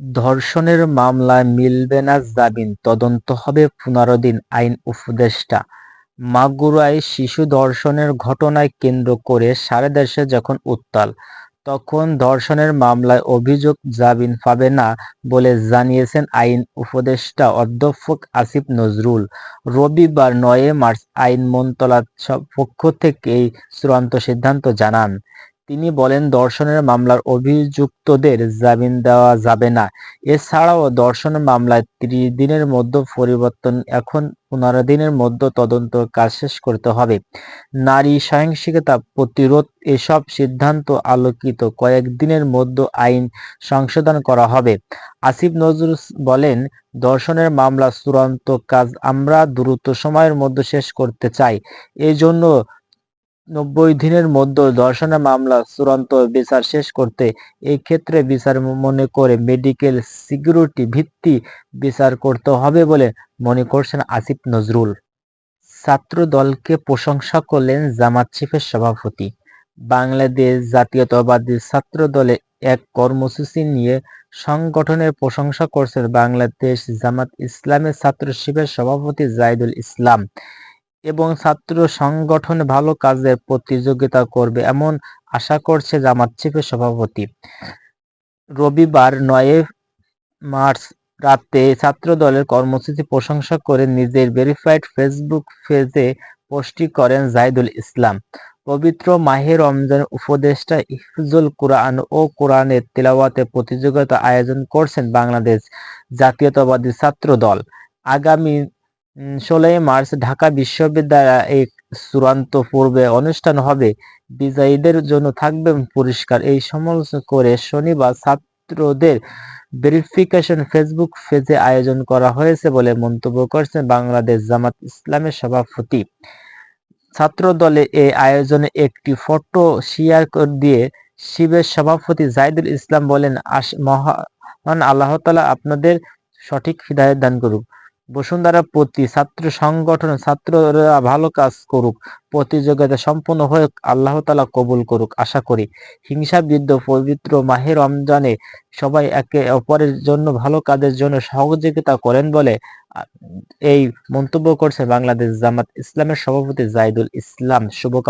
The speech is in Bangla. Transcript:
ধর্ষণের মামলায় মিলবে না জামিন, তদন্ত হবে পনেরো দিন আইন উপদেষ্টা মাগুরায় শিশু ধর্ষণের ঘটনায় কেন্দ্র করে সারা দেশে যখন উত্তাল, তখন ধর্ষণের মামলায় অভিযোগ জামিন পাবে না বলে জানিয়েছেন আইন উপদেষ্টা অধ্যাপক আসিফ নজরুল। রবিবার নয় মার্চ আইন মন্ত্রণালয়ের পক্ষ থেকে এই চূড়ান্ত সিদ্ধান্ত জানান। তিনি বলেন, ধর্ষণের মামলার অভিযুক্তদের জামিন দেওয়া যাবে না। এছাড়াও ধর্ষণ মামলায় ত্রিশ দিনের মধ্যে পরিবর্তন এখন পনেরো দিনের মধ্যে তদন্ত কাজ শেষ করতে হবে। নারী সহিংসতা প্রতিরোধ এসব সিদ্ধান্ত আলোকিত কয়েকদিনের মধ্যে আইন সংশোধন করা হবে। আসিফ নজরুল বলেন, ধর্ষণের মামলার চূড়ান্ত কাজ আমরা দ্রুত সময়ের মধ্যে শেষ করতে চাই। এজন্য নব্বই দিনের মধ্যে ধর্ষণের মামলা চূড়ান্ত বিচার শেষ করতে এক্ষেত্রে বিচার মনে করে মেডিকেল সিকিউরিটি ভিত্তি বিচার করতে হবে বলে মনে করছেন আসিফ নজরুল। ছাত্রদলকে প্রশংসা করলেন জামাত শিবিরের সভাপতি। বাংলাদেশ জাতীয়তাবাদী ছাত্রদলের এক কর্মসূচি নিয়ে সংগঠনের প্রশংসা করছেন বাংলাদেশ জামাত ইসলামের ছাত্র শিবিরের সভাপতি জাহিদুল ইসলাম এবং ছাত্র সংগঠন ভালো কাজের প্রতিযোগিতা করবে এমন আশা করছে জামাত শিবিরের সভাপতি। রবিবার নয় মার্চ রাতে ছাত্র দলের কর্মসূচি প্রশংসা করে নিজের ভেরিফাইড ফেসবুক পেজে পোস্টটি করেন জাহিদুল ইসলাম। পবিত্র মাহে রমজান উপদেষ্টা ইফজুল কুরআন ও কোরআনের তেলাওয়াতে প্রতিযোগিতা আয়োজন করছেন বাংলাদেশ জাতীয়তাবাদী ছাত্র দল। আগামী ষোলোই মার্চ ঢাকা বিশ্ববিদ্যালয়ে এক চূড়ান্ত পূর্বে অনুষ্ঠান হবে। বিজয়ীদের জন্য থাকবে পুরস্কার। এই সমালোচনা করে শনিবার ছাত্রদের ভেরিফিকেশন ফেসবুক পেজে আয়োজন করা হয়েছে বলে মন্তব্য করেছেন বাংলাদেশ জামাত ইসলামের সভাপতি। ছাত্রদলের এই আয়োজনে একটি ফটো শেয়ার দিয়ে শিবের সভাপতি জাইদুল ইসলাম বলেন, আস মহান আল্লাহ তাআলা আপনাদের সঠিক হিদায়াত দান করুক। বসুন্ধরা প্রতি ছাত্র সংগঠন ছাত্ররা ভালো কাজ করুক, প্রতিযোগিতা সম্পন্ন হয়ে আল্লাহ তালা কবুল করুক আশা করি। হিংসাবিদ্ধ পবিত্র মাহের রমজানে সবাই একে অপরের জন্য ভালো কাজের জন্য সহযোগিতা করেন বলে এই মন্তব্য করছে বাংলাদেশ জামাত ইসলামের সভাপতি জাহিদুল ইসলাম। শুভকামনা